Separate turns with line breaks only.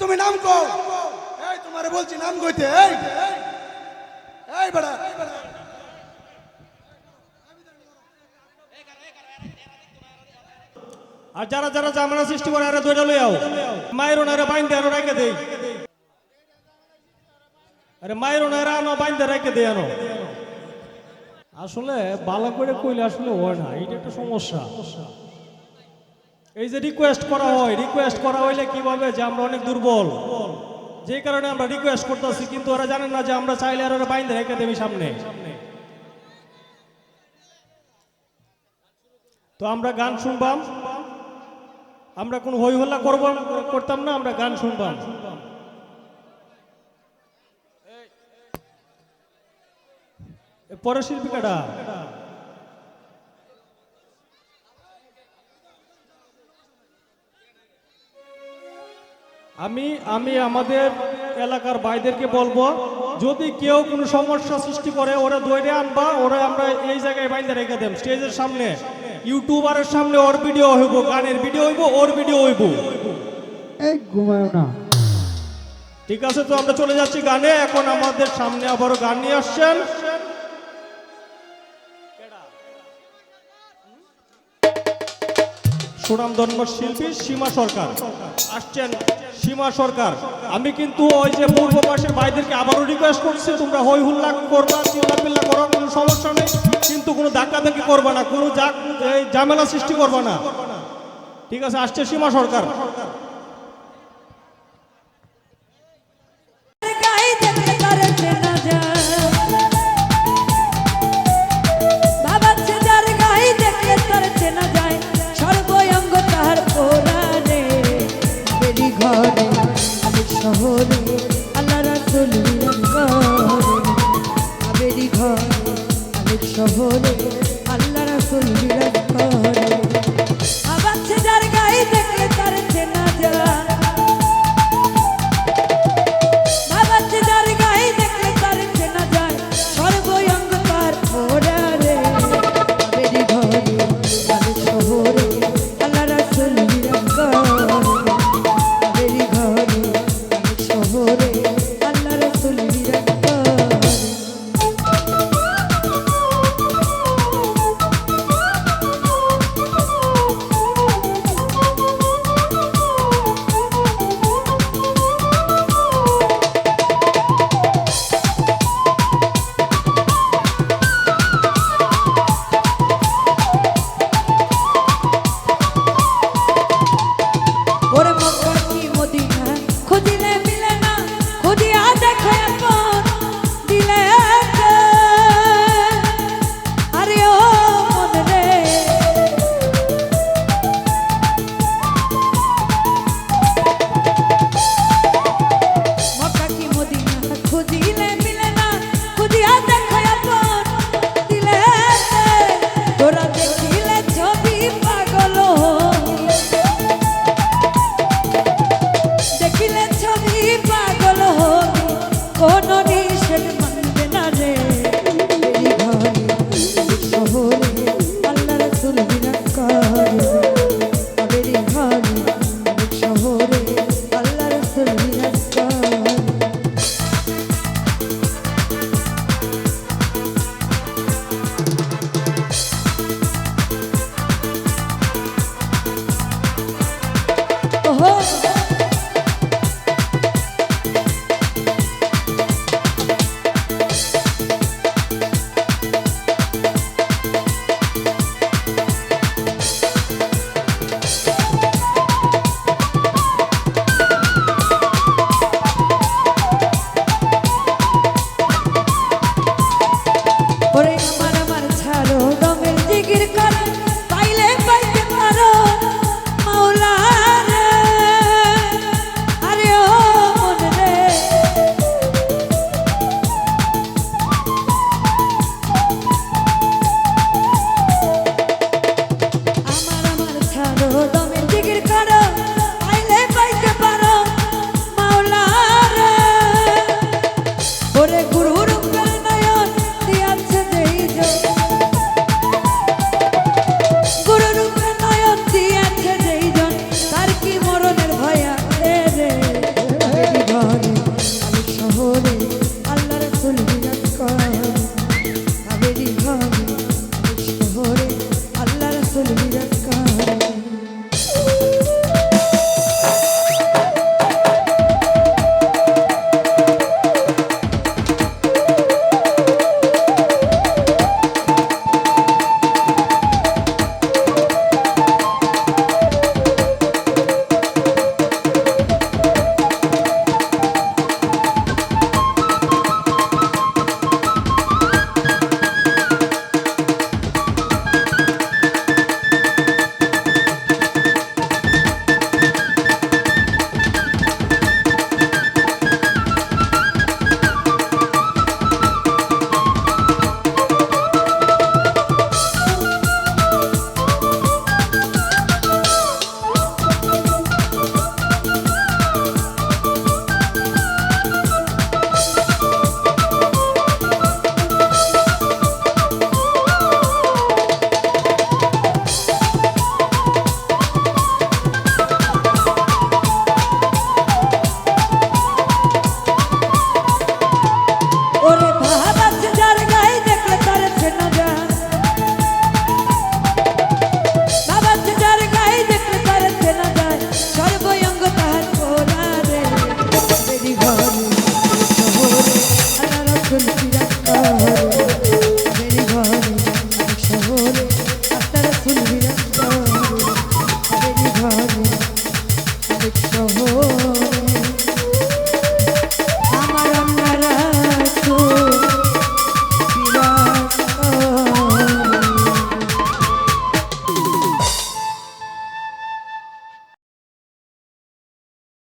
তুমি নাম কো এই তোমারে বলছি নাম কইতে এই। এই, বেড়া।
আর যারা যারা জামানা সৃষ্টি করে এরা ধরে লই আও। মায়ের ওনারে বাইন্দে আনো রাখে দেই। আরে মায়ের ওনারা আনো বাইন্দে রাখে দেই আনো। আসলে বালা করে কইলে আসলে হয় না এটা একটা সমস্যা। এই যে রিকোয়েস্ট করা হয় রিকোয়েস্ট করা হইলে কীভাবে যে আমরা অনেক দুর্বল? যে কারণে আমরা রিকোয়েস্ট করতেছি, কিন্তু ওরা জানেন না যে আমরা চাইলে আর ওরা বাইন্দে রেখে দেবি সামনে। তো আমরা গান শুনবাম। আমরা কোনো হই হল্লা করব, করতাম না, আমরা গান শুনবাম। এ পরের শিল্পীকাটা আমি আমি আমাদের এলাকার ভাইদেরকে বলব যদি কেউ কোনো সমস্যা সৃষ্টি করে ওরা দৌড়ে আনবা ওরা আমরা এই জায়গায় বাইন্দে রেখে দেব স্টেজের সামনে ইউটিউবারের সামনে ওর ভিডিও হইব গানের ভিডিও হইব ওর ভিডিও হইব।
এই ঘুমায় না।
ঠিক আছে তো আমরা চলে যাচ্ছি গানে। এখন আমাদের সামনে আবারও গান নিয়ে আসছেন। সুনামধন্য শিল্পী সীমা সরকার। আসছেন সীমা সরকার। আমি কিন্তু ওই যে পূর্ব পাশের ভাইদেরকে আবারও রিকোয়েস্ট করছি, তোমরা হই হুল্লা করবা চিল্লাপিল্লা করার কোনো সমস্যা নেই। কিন্তু কোনো ধাক্কাধাক্কি করবা না, কোনো ঝামেলা সৃষ্টি করবা না। ঠিক আছে, আসছে সীমা সরকার।
দেখিলে ছবি পাগল হবি কোন নিষেধ মানবে না রে। শহরে আল্লাহর তুলবিনা করে। Oh! couldn't